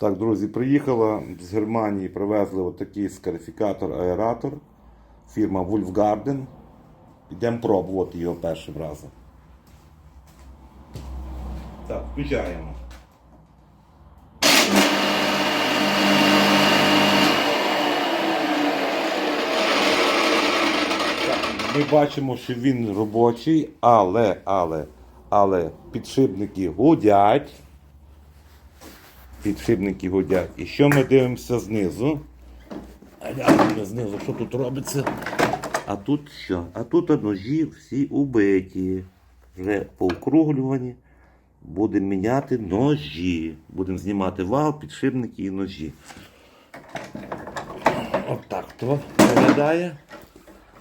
Так, друзі, приїхала з Германії, привезли отакий скарифікатор-аератор. Фірма Wolfgarden. Йдемо пробувати його першим разом. Так, включаємо. Ми бачимо, що він робочий, але, але, але підшипники гудять. Підшипники гудять. І що ми дивимося знизу? А глянемо знизу, що тут робиться. А тут що? А тут ножі всі убиті. Вже поукруглювані. Будемо міняти ножі. Будемо знімати вал, підшипники і ножі. Отак то виглядає.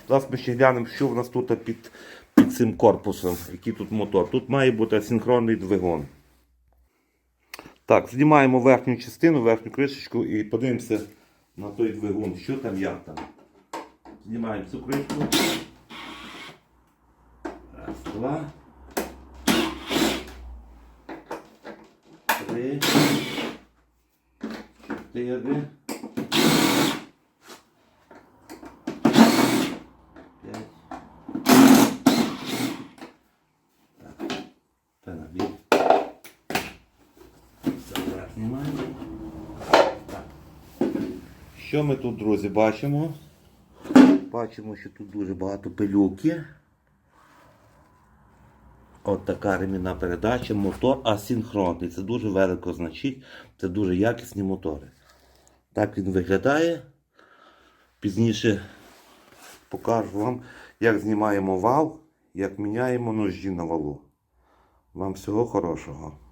Зараз ми ще глянемо, що в нас тут під, під цим корпусом, який тут мотор. Тут має бути асинхронний двигун. Так, знімаємо верхню частину, верхню кришечку і подивимося на той двигун, що там, як там. Знімаємо цю кришку. Раз, два. Три. Чотири. П'ять. Так. Та набір. Знімаємо. Що ми тут, друзі, бачимо? Бачимо, що тут дуже багато пилюки. От така ремінна передача, мотор асинхронний. Це дуже велико значить, це дуже якісні мотори. Так він виглядає. Пізніше покажу вам, як знімаємо вал, як міняємо ножі на валу. Вам всього хорошого.